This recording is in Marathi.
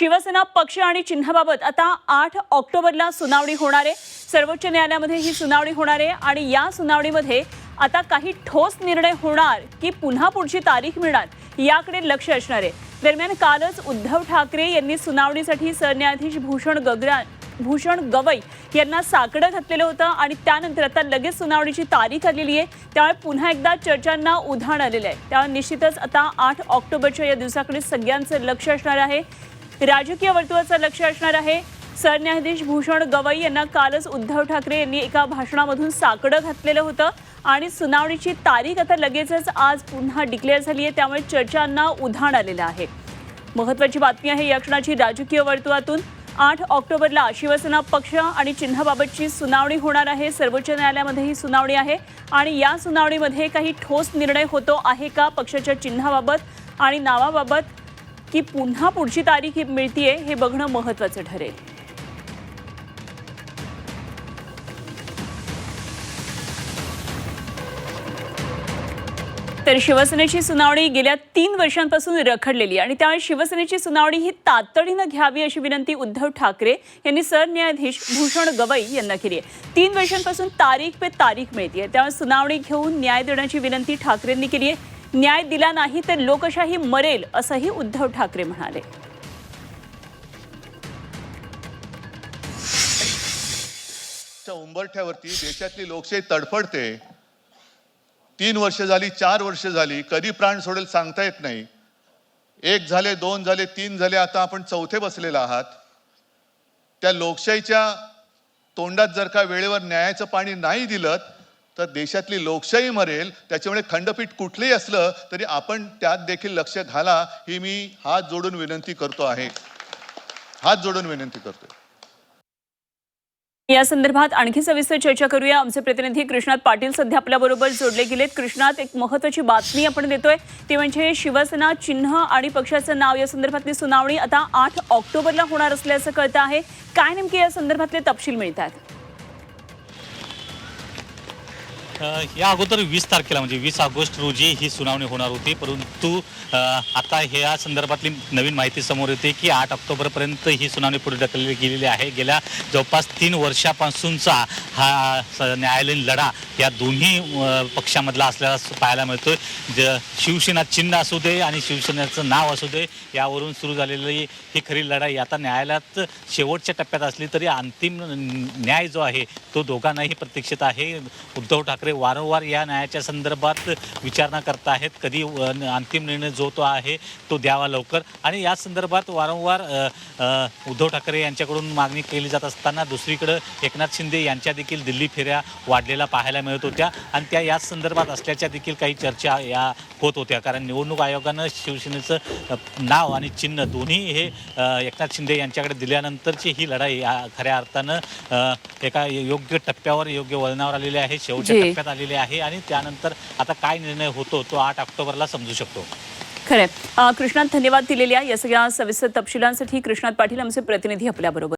शिवसेना पक्ष आणि चिन्हाबाबत आता आठ ऑक्टोबरला सुनावणी होणार आहे. सर्वोच्च न्यायालयामध्ये ही सुनावणी होणार आहे आणि या सुनावणीमध्ये आता काही ठोस निर्णय होणार की पुन्हा पुढची तारीख मिळणार याकडे लक्ष असणार आहे. दरम्यान कालच उद्धव ठाकरे यांनी सुनावणीसाठी सरन्यायाधीश भूषण गगरा भूषण गवई यांना साकडं घातलेलं होतं आणि त्यानंतर आता लगेच सुनावणीची तारीख आलेली आहे. त्यामुळे पुन्हा एकदा चर्चांना उधाण आलेलं आहे. त्यामुळे निश्चितच आता आठ ऑक्टोबरच्या या दिवसाकडे सगळ्यांचं लक्ष असणार आहे. राजकीय वर्तुळाचं लक्ष असणार आहे. सरन्यायाधीश भूषण गवई यांना कालच उद्धव ठाकरे यांनी एका भाषणामधून साकडं घातलेलं होतं. आणि सुनावणीची तारीख आता लगेचच आज पुन्हा डिक्लेअर झाली आहे. त्यामुळे चर्चांना उधाण आलेलं आहे. महत्त्वाची बातमी आहे या क्षणाची राजकीय वर्तुळातून आठ ऑक्टोबरला शिवसेना पक्ष आणि चिन्हाबाबतची सुनावणी होणार आहे. सर्वोच्च न्यायालयामध्ये ही सुनावणी आहे. आणि या सुनावणीमध्ये काही ठोस निर्णय होतो आहे का? पक्षाच्या चिन्हाबाबत आणि नावाबाबत की पुन्हा पुढची तारीख मिळतीये हे बघणं महत्वाचं ठरेल. तर शिवसेनेची सुनावणी गेल्या तीन वर्षांपासून रखडलेली आहे आणि त्यामुळे शिवसेनेची सुनावणी ही तातडीनं घ्यावी अशी विनंती उद्धव ठाकरे यांनी सरन्यायाधीश भूषण गवई यांना केली आहे. तीन वर्षांपासून तारीख पे तारीख मिळते त्यामुळे सुनावणी घेऊन न्याय देण्याची विनंती ठाकरेंनी केली आहे. न्याय दिला नाही तर लोकशाही मरेल असंही उद्धव ठाकरे म्हणाले. च्या उंबरठ्यावरती देशातली लोकशाही तडफडते. तीन वर्ष झाली चार वर्ष झाली कधी प्राण सोडेल सांगता येत नाही. एक झाले दोन झाले तीन झाले आता आपण चौथे बसलेला आहात. त्या लोकशाहीच्या तोंडात जर का वेळेवर न्यायाचं पाणी नाही दिलं तर देशातली लोकशाही मरेल त्याच्यामुळे खंडपीठ कुठलंही असलं तरी आपण त्यात देखील लक्ष घाला ही मी हात जोडून विनंती करतो आहे. हात जोडून विनंती करतोय या संदर्भात आणखी सविस्तर चर्चा करूया. आमचे प्रतिनिधी कृष्णात पाटील सध्या आपल्याबरोबर जोडले गेलेत. कृष्णात एक महत्वाची बातमी आपण देतोय. ती म्हणजे शिवसेना चिन्ह आणि पक्षाचं नाव. या संदर्भातली सुनावणी आता आठ ऑक्टोबरला होणार असल्याचं कळतं आहे. काय नेमके या संदर्भातले तपशील मिळतात? या अगोदर वीस तारखेला म्हणजे वीस ऑगस्ट रोजी ही सुनावणी होणार होती. परंतु आता ह्या संदर्भातली नवीन माहिती समोर येते की आठ ऑक्टोबरपर्यंत ही सुनावणी पुढे ढकलली गेलेली आहे. गेल्या जवळपास तीन वर्षापासूनचा हा स- न्यायालयीन लढा या दोन्ही पक्षामधला असल्याला पाहायला मिळतोय. ज शिवसेना चिन्ह असू दे आणि शिवसेनेचं नाव असू दे यावरून सुरू झालेली ही खरी लढाई आता न्यायालयात शेवटच्या टप्प्यात असली तरी अंतिम न्याय जो आहे तो दोघांनाही प्रतीक्षित आहे. उद्धव ठाकरे वारंवार या न्यायाच्या संदर्भात विचारणा करत आहेत. कधी अंतिम निर्णय जो तो आहे तो द्यावा लवकर. आणि या संदर्भात वारंवार उद्धव ठाकरे यांच्याकडून मागणी केली जात असताना दुसरीकडं एकनाथ शिंदे यांच्या देखील दिल्ली फेऱ्या वाढलेल्या पाहायला मिळत होत्या. आणि त्या याच संदर्भात असल्याच्या देखील काही चर्चा या होत होत्या. कारण निवडणूक आयोगानं शिवसेनेचं नाव आणि चिन्ह दोन्ही हे एकनाथ शिंदे यांच्याकडे दिल्यानंतरची ही लढाई खऱ्या अर्थानं एका योग्य टप्प्यावर योग्य वळणावर आलेली आहे. शेवटच्या जी. टप्प्यात आलेली आहे आणि त्यानंतर आता काय निर्णय होतो तो आठ ऑक्टोबरला समजू शकतो. खरंय. कृष्णात धन्यवाद दिलेल्या या सगळ्या सविस्तर तपशिलांसाठी कृष्णात पाटील आमचे प्रतिनिधी आपल्याबरोबर.